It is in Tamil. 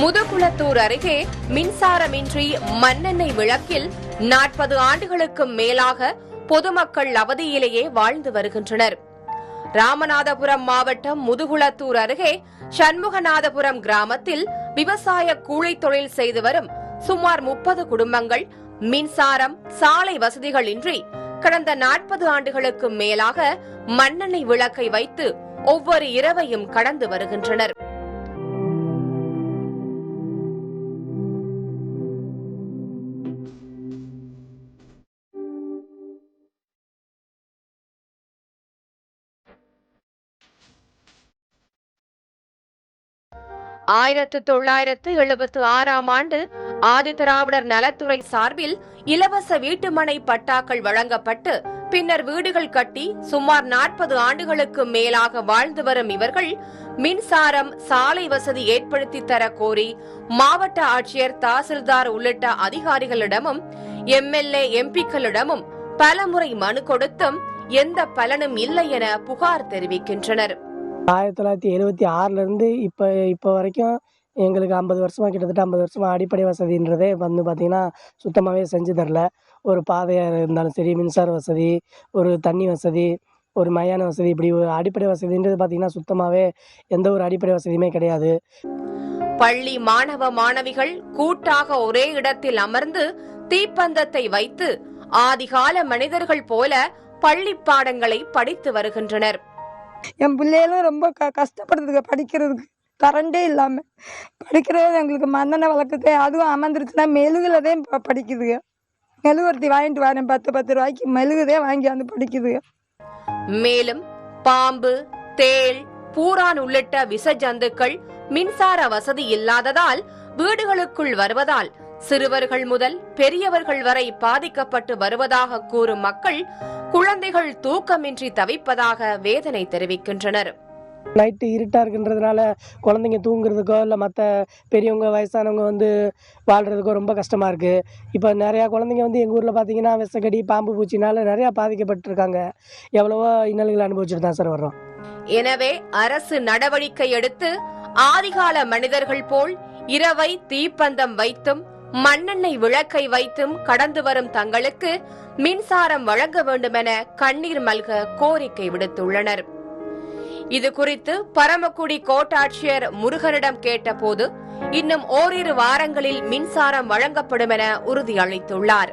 முதுகுளத்தூர் அருகே மின்சாரமின்றி மண்ணெண்ணெய் விளக்கில் நாற்பது ஆண்டுகளுக்கும் மேலாக பொதுமக்கள் அவதியிலேயே வாழ்ந்து வருகின்றனர். ராமநாதபுரம் மாவட்டம் முதுகுளத்தூர் அருகே சண்முகநாதபுரம் கிராமத்தில் விவசாய கூலி தொழில் செய்து வரும் சுமார் முப்பது குடும்பங்கள் மின்சாரம் சாலை வசதிகள் இன்றி கடந்த நாற்பது ஆண்டுகளுக்கு மேலாக மண்ணெண்ணெய் விளக்கை வைத்து ஒவ்வொரு இரவையும் கடந்து வருகின்றனர். ஆயிரத்து தொள்ளாயிரத்து எழுபத்து ஆறாம் ஆண்டு ஆதிதிராவிடர் நலத்துறை சார்பில் இலவச வீட்டுமனை பட்டாக்கள் வழங்கப்பட்டு பின்னர் வீடுகள் கட்டி சுமார் நாற்பது ஆண்டுகளுக்கு மேலாக வாழ்ந்து வரும் இவர்கள் மின்சாரம் சாலை வசதி ஏற்படுத்தி தர கோரி மாவட்ட ஆட்சியர் தாசில்தார் உள்ளிட்ட அதிகாரிகளிடமும் எம்எல்ஏ எம்பிக்களிடமும் பலமுறை மனு கொடுத்தும் எந்த பலனும் இல்லை என புகார் தெரிவிக்கின்றனர். ஆயிரத்தி தொள்ளாயிரத்தி எழுபத்தி ஆறுலேருந்து இப்போ இப்போ வரைக்கும் எங்களுக்கு ஐம்பது வருஷமாக கிட்டத்தட்ட ஐம்பது வருஷமாக அடிப்படை வசதின்றதே வந்து பார்த்திங்கன்னா சுத்தமாகவே செஞ்சு தரல. ஒரு பாதையாக இருந்தாலும் சரி மின்சார வசதி ஒரு தண்ணி வசதி ஒரு மயான வசதி இப்படி ஒரு அடிப்படை வசதின்றது பார்த்திங்கன்னா சுத்தமாகவே எந்த ஒரு அடிப்படை வசதியுமே கிடையாது. பள்ளி மாணவ மாணவிகள் கூட்டாக ஒரே இடத்தில் அமர்ந்து தீப்பந்தத்தை வைத்து ஆதிகால மனிதர்கள் போல பள்ளி பாடங்களை படித்து வருகின்றனர். என் பிள்ளைகளும் ரொம்ப க கஷ்டப்படுதுங்க படிக்கிறதுக்கு. கரண்டே இல்லாமல் படிக்கிறது எங்களுக்கு மன்னனை வளர்க்குது அதுவும் அமர்ந்துருச்சுன்னா மெழுகில் தான் இப்போ படிக்குதுங்க. மெழுகுவர்த்தி வாங்கிட்டு வரேன். பத்து பத்து ரூபாய்க்கு மெழுகுதே வாங்கி வந்து படிக்குதுங்க. மேலும் பாம்பு தேள் பூரான் உள்ளிட்ட விஷ ஜந்துக்கள் மின்சார வசதி இல்லாததால் வீடுகளுக்குள் வருவதால் சிறுவர்கள் முதல் பெரியவர்கள் வரை பாதிக்கப்பட்டு வருவதாக கூறும் மக்கள் குழந்தைகள் தூக்கமின்றி தவிப்பதாக வேதனை தெரிவிக்கின்றனர். நைட்டு இருட்டாக இருக்குன்றதுனால குழந்தைங்க தூங்குறதுக்கோ இல்லை மற்ற பெரியவங்க வயசானவங்க வந்து வாழ்கிறதுக்கோ ரொம்ப கஷ்டமாக இருக்குது இப்போ நிறையா குழந்தைங்க வந்து எங்கள் ஊரில் பார்த்தீங்கன்னா விஷக்கடி பாம்பு பூச்சினால நிறையா பாதிக்கப்பட்டிருக்காங்க. எவ்வளவோ இன்னல்களை அனுபவிச்சுட்டு தான் சார் வர்றோம். எனவே அரசு நடவடிக்கை எடுத்து ஆதிகால மனிதர்கள் போல் இரவை தீப்பந்தம் வைத்தும் மண்ணெண்ணெய் விளக்கை வைத்தும் கடந்து வரும் தங்களுக்கு மின்சாரம் வழங்க வேண்டுமென கண்ணீர் மல்க கோரிக்கை விடுத்துள்ளனர். இது குறித்து பரமக்குடி கோட்டாட்சியர் முருகனிடம் கேட்டபோது இன்னும் ஓரிரு வாரங்களில் மின்சாரம் வழங்கப்படும் என உறுதியளித்துள்ளார்.